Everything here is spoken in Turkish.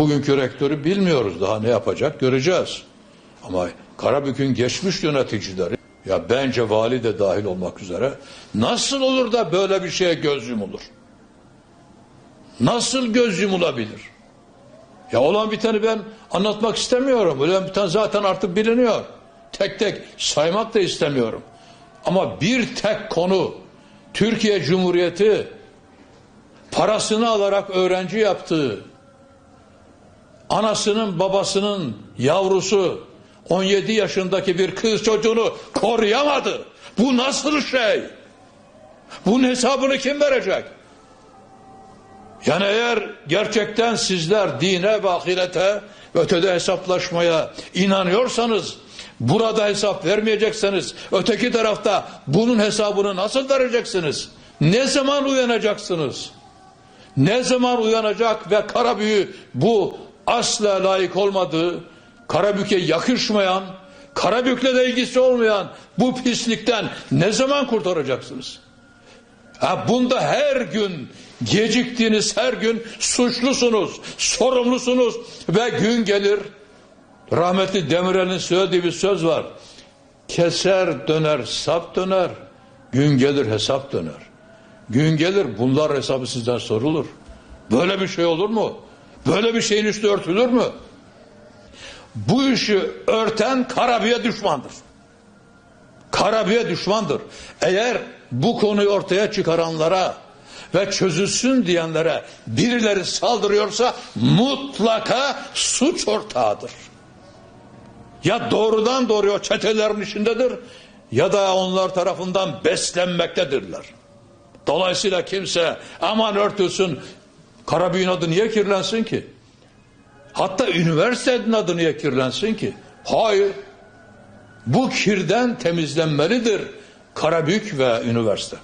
Bugünkü rektörü bilmiyoruz daha ne yapacak göreceğiz. Ama Karabük'ün geçmiş yöneticileri ya bence vali de dahil olmak üzere nasıl olur da böyle bir şeye göz yumulur? Nasıl göz yumulabilir? Ya olan biteni ben anlatmak istemiyorum. Olan biten zaten artık biliniyor. Tek tek saymak da istemiyorum. Ama bir tek konu Türkiye Cumhuriyeti parasını alarak öğrenci yaptığı anasının babasının yavrusu 17 yaşındaki bir kız çocuğunu koruyamadı. Bu nasıl şey? Bunun hesabını kim verecek? Yani eğer gerçekten sizler dine ve ahirete ve ötede hesaplaşmaya inanıyorsanız burada hesap vermeyecekseniz öteki tarafta bunun hesabını nasıl vereceksiniz? Ne zaman uyanacaksınız? Ne zaman uyanacak ve Karabük'ü bu asla layık olmadığı, Karabük'e yakışmayan, Karabük'le de ilgisi olmayan bu pislikten ne zaman kurtaracaksınız? Ha bunda her gün geciktiğiniz her gün suçlusunuz, sorumlusunuz ve gün gelir. Rahmetli Demirel'in söylediği bir söz var. Keser döner, sap döner. Gün gelir hesap döner. Gün gelir bunlar hesabı sizden sorulur. Böyle bir şey olur mu? Böyle bir şeyin üstü örtülür mü? Bu işi örten Karabük'e düşmandır. Karabük'e düşmandır. Eğer bu konuyu ortaya çıkaranlara ve çözülsün diyenlere birileri saldırıyorsa mutlaka suç ortağıdır. Ya doğrudan doğruya çetelerin içindedir ya da onlar tarafından beslenmektedirler. Dolayısıyla kimse aman örtülsün Karabük'ün adı niye kirlensin ki? Hatta üniversitenin adı niye kirlensin ki? Hayır. Bu kirden temizlenmelidir Karabük ve üniversite.